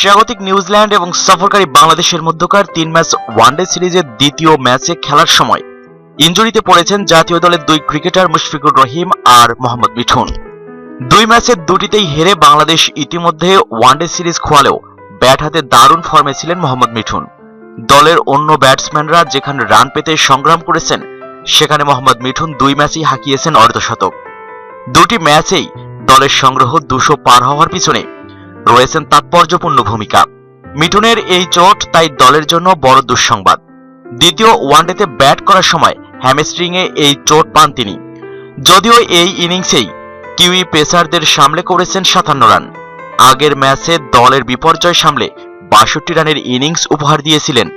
স্বাগতিক নিউজিল্যান্ড এবং সফরকারী বাংলাদেশের মধ্যকার তিন ম্যাচ ওয়ানডে সিরিজের দ্বিতীয় ম্যাচে খেলার সময়। ইনজুরিতে পড়েছেন জাতীয় দলের দুই ক্রিকেটার মুশফিকুর রহিম আর মোহাম্মদ মিঠুন। দুই ম্যাচের দুটিতেই হেরে বাংলাদেশ ইতিমধ্যে ওয়ানডে সিরিজ খোয়ালেও ব্যাট হাতে দারুণ ফর্মে ছিলেন মোহাম্মদ মিঠুন। দলের অন্য ব্যাটসম্যানরা যেখানে রান পেতে সংগ্রাম করেছেন, সেখানে মোহাম্মদ মিঠুন দুই ম্যাচেই হাঁকিয়েছেন অর্ধশতক দুটি ম্যাচেই দলের সংগ্রহ দুশো পার হওয়ার পিছনে রয়েছেন তাৎপর্যপূর্ণ ভূমিকা। মিঠুনের এই চোট তাই দলের জন্য বড় দুঃসংবাদ। দ্বিতীয় ওয়ানডেতে ব্যাট করার সময় হ্যামস্ট্রিংয়ে এই চোট পান তিনি। যদিও এই ইনিংসেই কিউই পেসারদের সামলে করেছেন সাতান্ন রান। আগের ম্যাচে দলের বিপর্যয় সামলে বাষট্টি রানের ইনিংস উপহার দিয়েছিলেন,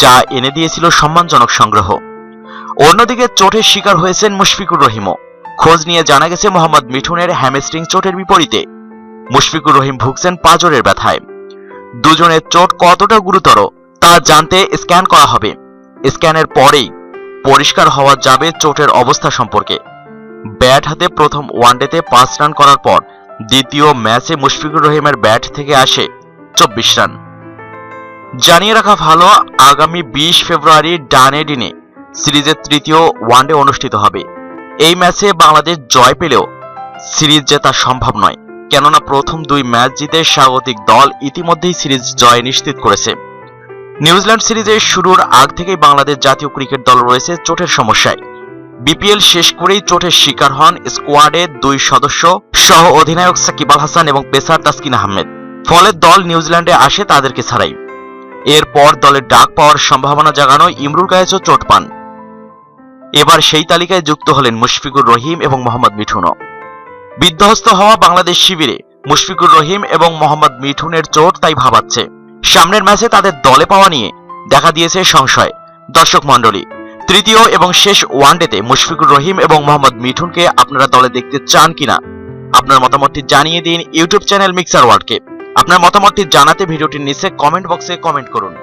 যা এনে দিয়েছিল সম্মানজনক সংগ্রহ। অন্যদিকে চোটের শিকার হয়েছেন মুশফিকুর রহিমও। খোঁজ নিয়ে জানা গেছে, মোহাম্মদ মিঠুনের হ্যামস্ট্রিং চোটের বিপরীতে মুশফিকুর রহিম ভুগছেন পাজরের ব্যথায়। দুজনের চোট কতটা গুরুতর, তা জানতে স্ক্যান করা হবে। স্ক্যানের পরেই পরিষ্কার হওয়া যাবে চোটের অবস্থা সম্পর্কে। ব্যাট হাতে প্রথম ওয়ানডেতে পাঁচ রান করার পর দ্বিতীয় ম্যাচে মুশফিকুর রহিমের ব্যাট থেকে আসে চব্বিশ রান। জানিয়ে রাখা ভালো, আগামী বিশ ফেব্রুয়ারি ডানেডিনে সিরিজের তৃতীয় ওয়ানডে অনুষ্ঠিত হবে। এই ম্যাচে বাংলাদেশ জয় পেলেও সিরিজ জেতা সম্ভব নয়। কেননা প্রথম দুই ম্যাচ জিতে স্বাগতিক দল ইতিমধ্যেই সিরিজ জয় নিশ্চিত করেছে। নিউজিল্যান্ড সিরিজের শুরুর আগ থেকেই বাংলাদেশ জাতীয় ক্রিকেট দল রয়েছে চোটের সমস্যায়। বিপিএল শেষ করেই চোটের শিকার হন স্কোয়াডের দুই সদস্য সহ অধিনায়ক সাকিব আল হাসান এবং পেসার তাসকিন আহমেদ। ফলে দল নিউজিল্যান্ডে আসে তাদেরকে ছাড়াই। এরপর দলের ডাক পাওয়ার সম্ভাবনা জাগানো ইমরুল কায়েসও চোট পান। এবার সেই তালিকায় যুক্ত হলেন মুশফিকুর রহিম এবং মোহাম্মদ মিঠুনও। বিধ্বস্ত হওয়া বাংলাদেশ শিবিরে মুশফিকুর রহিম এবং মোহাম্মদ মিঠুনের চোট তাই ভাবাচ্ছে। সামনের ম্যাচে তাদের দলে পাওয়া নিয়ে দেখা দিয়েছে সংশয়। দর্শক মণ্ডলী, তৃতীয় এবং শেষ ওয়ানডেতে মুশফিকুর রহিম এবং মোহাম্মদ মিঠুনকে আপনারা দলে দেখতে চান কিনা? আপনার মতামতটি জানিয়ে দিন ইউটিউব চ্যানেল মিক্সার ওয়ার্ডকে আপনার মতামতটি জানাতে ভিডিওটির নিচে কমেন্ট বক্সে কমেন্ট করুন।